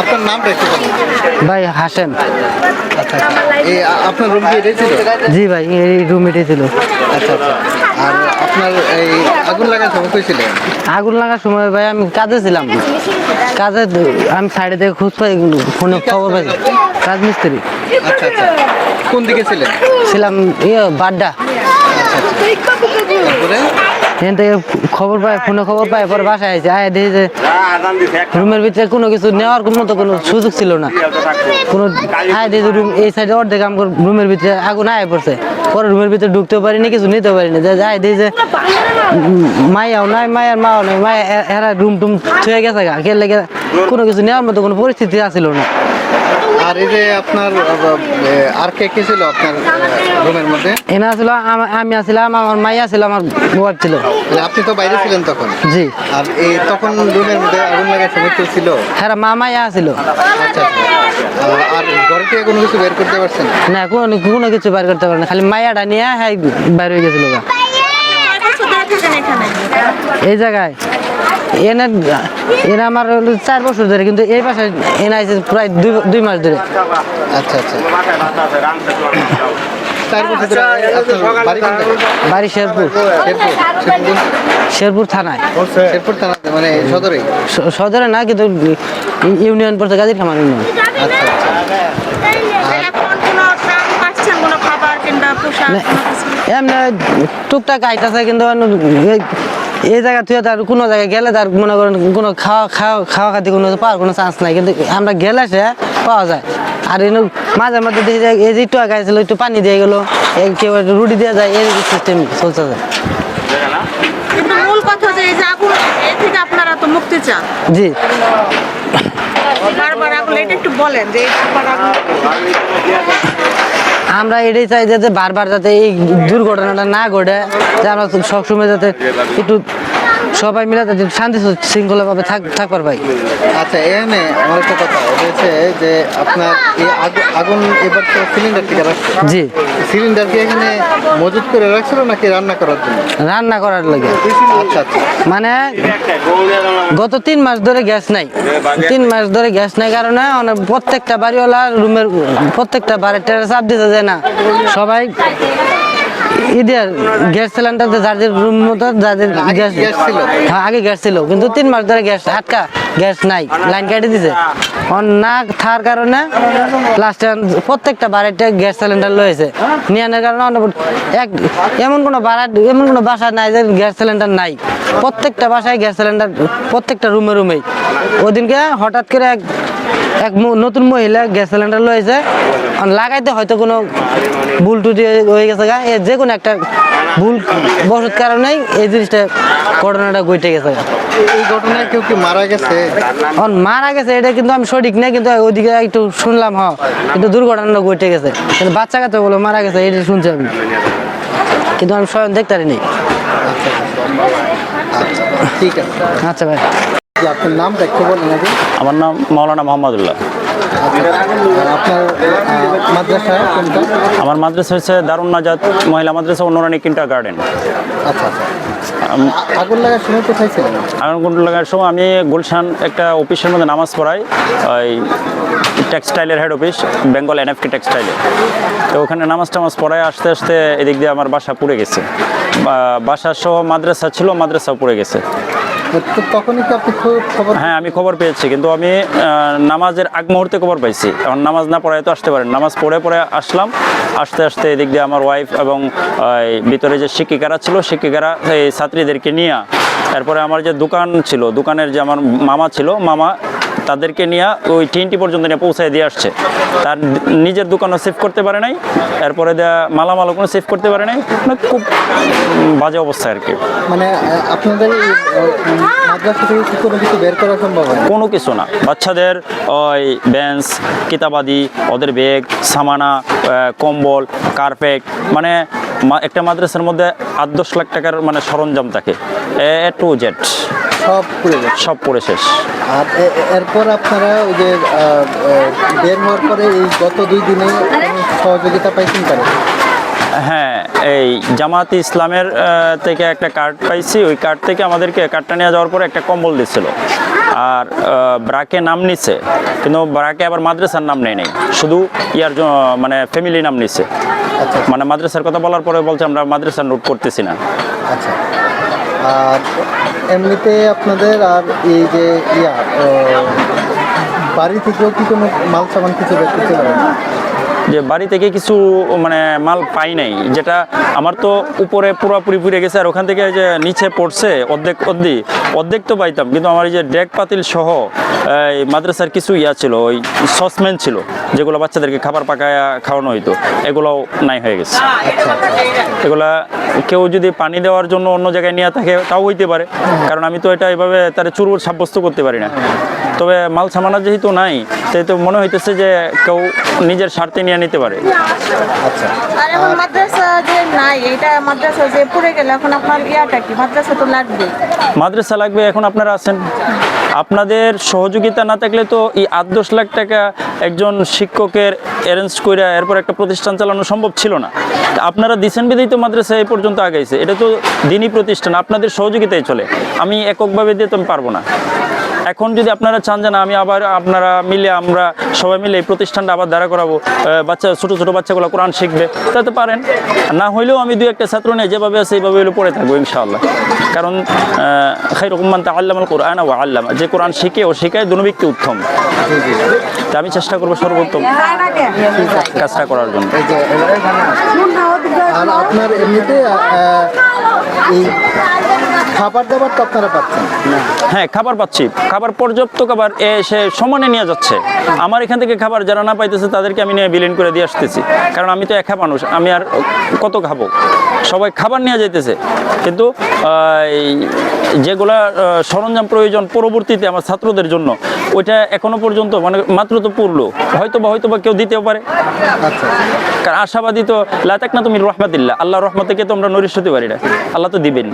আপনার নামটা একটু বলুন। ভাই হাসেম। আচ্ছা আচ্ছা। এই আপনার রুম কি এটাই ছিল? জি ভাই এই রুম এটাই ছিল। আচ্ছা আচ্ছা। আর আপনার এই আগুন লাগার সময় কই ছিলেন? আগুন লাগার সময় ভাই আমি কাজে ছিলাম। কাজে আমি সাইডে থেকে খুঁজ পাই ফোনে খবর পাই। রাজমিস্ত্রি। আচ্ছা আচ্ছা। কোন দিকে ছিলেন? ছিলাম ইয়ে বাড্ডা। তারপরে? এখান থেকে খবর পাই ফোনে খবর পাই পরে বাসায় আছে আয়, দেখি যে রুমের ভিতরে কোনো কিছু নেওয়ার কোনো মতো কোনো সুযোগ ছিল না। কোনো, আয়, দেখি রুম, এই সাইডে অর্ধেক আমার রুমের ভিতরে আগুন আয় পড়ছে। পরে রুমের ভিতরে ঢুকতেও পারিনি, কিছু নিতেও পারিনি। যে আয়, দেখি যে মায়াও নাই, মায়ের মাও নাই, মায়া এরা রুম টুম ছুঁয়ে গেছে গা। লেগে কোনো কিছু নেওয়ার মতো কোনো পরিস্থিতি আসছিল না। আর এই যে আপনার আর কে কে ছিল আপনার রুমের মধ্যে? এনা ছিল আম- আমি আসছিলাম আমার মাইয়া ছিল আমার ওয়াইফ ছিল। মানে আপনি তো বাইরে ছিলেন তখন? জি। আর এই তখন রুমের মধ্যে আগুন লাগার সময় কেউ ছিল? হ্যাঁ মা মাইয়া ছিল। আচ্ছা আচ্ছা। আর ঘরে থেকে কোনো কিছু বের করতে পারছেন? না কোনো কোনো কিছু বাইর করতে পারে না খালি মাইয়াটা নিয়ে হ্যাঁ বাইর হয়ে গেছিল এই জায়গায়? এনে এনে আমার হলো চার বছর ধরে কিন্তু এই পাশে এনে আছে প্রায় দুই দুই মাস ধরে। আচ্ছা আচ্ছা। বাড়ি? বাড়ি শেরপুর। থানায়। শেরপুর? থানাতে মানে সদরেই সদরে না কিন্তু ইউনিয়ন পড়ছে গাজীর খামার ইউনিয়ন। আচ্ছা আচ্ছা। এমনি টুকটাক আইতাছে কিন্তু এই- জায়গা থেকে তার কোনো জায়গায় গেলে তার মনে করেন কোনো খাওয়া খাওয়া খাওয়া খাতে কোনো পাওয়ার কোনো চান্স নাই। কিন্তু আমরা গেলে সে পাওয়া যায়। আর এনে মাঝে মাঝে দেখি যায় এই যে একটু আগে ছিল একটু পানি দিয়ে গেলো। কেউ রুটি দিয়ে যায় এই সিস্টেম চলছে যায় মূল কথা যে এই যে আগুন এ থেকে আপনারা তো মুক্তি চান। জি। বারবার আগুন এটা একটু বলেন যে বারবার আগুন। আমরা এটাই চাই যাতে বারবার যাতে এই দুর্ঘটনাটা না ঘটে, যে আমরা সবসময় যাতে একটু সবাই মিলে যাতে শান্তি শৃঙ্খলাভাবে থাক থাকবার পাই আচ্ছা এখানে আমার একটা কথা হয়েছে যে আপনার এই আগুন এবার তো সিলিন্ডার থেকে রাখছে। জি। সিলিন্ডার কি এখানে মজুত করে রাখছিল নাকি রান্না করার জন্য? রান্না করার লাগে। আচ্ছা আচ্ছা। মানে গত তিন মাস ধরে গ্যাস নাই। তিন মাস ধরে গ্যাস নাই কারণে অনেক প্রত্যেকটা বাড়িওয়ালা রুমের প্রত্যেকটা বাড়ির টেরে চাপ দিতে যায় না। সবাই ইদের গ্যাস সিলিন্ডার যাদের রুম মতো যাদের গ্যাস? হ্যাঁ আগে গ্যাস ছিল। কিন্তু তিন মাস ধরে গ্যাস আটকা গ্যাস নাই লাইন কেটে দিছে। অন না থাকার কারণে লাস্টে প্রত্যেকটা বাড়িতে গ্যাস সিলিন্ডার লয়েছে নিয়ে আনার কারণে এক এমন কোনো বাড়া এমন কোনো বাসা নাই যে গ্যাস সিলিন্ডার নাই। প্রত্যেকটা বাসায় গ্যাস সিলিন্ডার প্রত্যেকটা রুমে রুমেই। ওদিনকে হঠাৎ করে এক এক নতুন মহিলা গ্যাস সিলিন্ডার লয়েছে লাগাইতে হয়তো কোনো ভুল টুটি হয়ে গেছে গা এ যে কোনো একটা ভুল বসত কারণেই এই জিনিসটা ঘটনাটা ঘটে গেছে গা। এই ঘটনায় কেউ কি মারা গেছে? অন মারা গেছে এটা কিন্তু আমি সঠিক না কিন্তু ওইদিকে একটু শুনলাম হ কিন্তু দুর্ঘটনাটা ঘটে গেছে। কিন্তু বাচ্চা কাছে বলে মারা গেছে এটা শুনছি আমি। কিন্তু আমি স্বয়ং দেখতে পারিনি। আচ্ছা ঠিক আছে। আচ্ছা ভাই। আপনার নামটা একটু বলেন আমার নাম মাওলানা মোহাম্মদুল্লাহ। মাদ্রাসা কোনটা আমার মাদ্রাসা হচ্ছে দারুণ নাজাদ মহিলা মাদ্রাসা অনুরানী কিন্টার গার্ডেন। আগুন লাগার সময় লাগার সময় আমি গুলশান একটা অফিসের মধ্যে নামাজ পড়াই, ওই টেক্সটাইলের হেড অফিস বেঙ্গল এনএফটি টেক্সটাইলে তো ওখানে নামাজ টামাজ পড়ায় আসতে আসতে এদিক দিয়ে আমার বাসা পুড়ে গেছে। বাসা সহ মাদ্রাসা ছিল, মাদ্রাসাও পুড়ে গেছে। তখনই খবর হ্যাঁ আমি খবর পেয়েছি, কিন্তু আমি নামাজের আগ মুহূর্তে খবর পাইছি। এখন নামাজ না পড়ায় তো আসতে পারেন। নামাজ পড়ে পড়ে আসলাম, আস্তে আসতে এদিক দিয়ে আমার ওয়াইফ এবং ভিতরে যে শিক্ষিকারা ছিল, শিক্ষিকারা এই ছাত্রীদেরকে নিয়ে তারপরে আমার যে দোকান ছিল, দোকানের যে আমার মামা ছিল, মামা তাদেরকে নিয়ে ওই টিনটি পর্যন্ত নিয়ে পৌঁছায় দিয়ে আসছে। তার নিজের দোকানও সেভ করতে পারে নাই এরপরে মালামালও কোনো সেভ করতে পারে নাই। মানে খুব বাজে অবস্থা আর কি। মানে আপনাদের কোনো কিছু না। বাচ্চাদের ওই বেঞ্চ কিতাবাদি ওদের ব্যাগ সামানা কম্বল কার্পেট মানে একটা মাদ্রাসার মধ্যে আট দশ লাখ টাকার মানে সরঞ্জাম থাকে। A to Z. সব পুড়ে সব পড়ে শেষ। আর এরপর আপনারা ওই যে বের হওয়ার পরে এই গত দুই দিনে সহযোগিতা পাইছেন তারা হ্যাঁ এই জামাত ইসলামের থেকে একটা কার্ড পাইছি। ওই কার্ড থেকে আমাদেরকে কার্ডটা নিয়ে যাওয়ার পরে একটা কম্বল দিচ্ছিল আর ব্রাকে নাম নিচ্ছে কিন্তু ব্রাকে আবার মাদ্রাসার নাম নেই নেই। শুধু ইয়ার মানে ফ্যামিলি নাম নিচ্ছে মানে মাদ্রাসার কথা বলার পরে বলছে আমরা মাদ্রাসার নোট করতেছি না। আচ্ছা। আর এমনিতে আপনাদের আর এই যে ইয়া বাড়ি থেকেও কি কোনো মাল সামান কিছু পারেন? যে বাড়ি থেকে কিছু মানে মাল পাই নাই। যেটা আমার তো উপরে পুরোপুরি পুড়ে গেছে আর ওখান থেকে যে নিচে পড়ছে অর্ধেক অর্ধি। অর্ধেক তো পাইতাম কিন্তু আমার এই যে ডেক পাতিল সহ এই মাদ্রাসার কিছু ইয়া ছিল ওই সসম্যান ছিল যেগুলো বাচ্চাদেরকে খাবার পাকায় খাওয়ানো হইতো এগুলোও নাই হয়ে গেছে। এগুলা কেউ যদি পানি দেওয়ার জন্য অন্য জায়গায় নিয়ে থাকে তাও হইতে পারে। কারণ আমি তো এটা এভাবে তার চুর সাব্যস্ত করতে পারি না। তবে মাল সামানা যেহেতু নাই সেহেতু মনে হইতেছে যে কেউ নিজের স্বার্থে নিয়ে নিতে পারে। আচ্ছা। মাদ্রাসা যে নাই এটা মাদ্রাসা যে পড়ে গেল এখন আপনার ইয়াটা কি? মাদ্রাসা তো লাগবে। মাদ্রাসা লাগবে এখন আপনারা আছেন? আপনাদের সহযোগিতা না থাকলে তো এই আট দশ লাখ টাকা একজন শিক্ষকের অ্যারেঞ্জ করে এরপর একটা প্রতিষ্ঠান চালানো সম্ভব ছিল না। আপনারা দিচ্ছেন বিধেই তো মাদ্রাসা এই পর্যন্ত আগাইছে। এটা তো দিনই প্রতিষ্ঠান, আপনাদের সহযোগিতাই চলে। আমি এককভাবে দিয়ে তো আমি পারব না। এখন যদি আপনারা চান যে আমি আবার আপনারা মিলে আমরা সবাই মিলে এই প্রতিষ্ঠানটা আবার দাঁড়া করাবো বাচ্চা, ছোটো ছোটো বাচ্চাগুলো কোরআন শিখবে তা তো পারেন। না হইলেও আমি দু একটা ছাত্র নিয়ে যেভাবে আছে এইভাবে হইলে পড়ে থাকব ইনশাআল্লাহ। কারণ খাই রকমান তা আল্লাহ কোরআন ও আল্লাহ যে কোরআন শিখে ও শিখায় দুনবিককে উত্তম। তা আমি চেষ্টা করব সর্বোত্তম কাজটা করার জন্য। আপনার এমনিতে খাবার দাবার তো আপনারা পাচ্ছেন। হ্যাঁ খাবার পাচ্ছি। খাবার পর্যাপ্ত খাবার এসে সমানে নিয়ে যাচ্ছে। আমার এখান থেকে খাবার যারা না পাইতেছে তাদেরকে আমি নিয়ে বিলীন করে দিয়ে আসতেছি। কারণ আমি তো একা মানুষ, আমি আর কত খাব? সবাই খাবার নিয়ে যাইতেছে। কিন্তু যেগুলা সরঞ্জাম প্রয়োজন পরবর্তীতে আমার ছাত্রদের জন্য, ওইটা এখনও পর্যন্ত মানে মাত্র তো পড়ল। হয়তো বা হয়তো বা কেউ দিতেও পারে। কারণ আশাবাদী তো লাতাক না তুমি রহমাতিল্লাহ। আল্লাহ রহমত থেকে তো আমরা নরিশ হতে পারি না? আল্লাহ তো দিবেন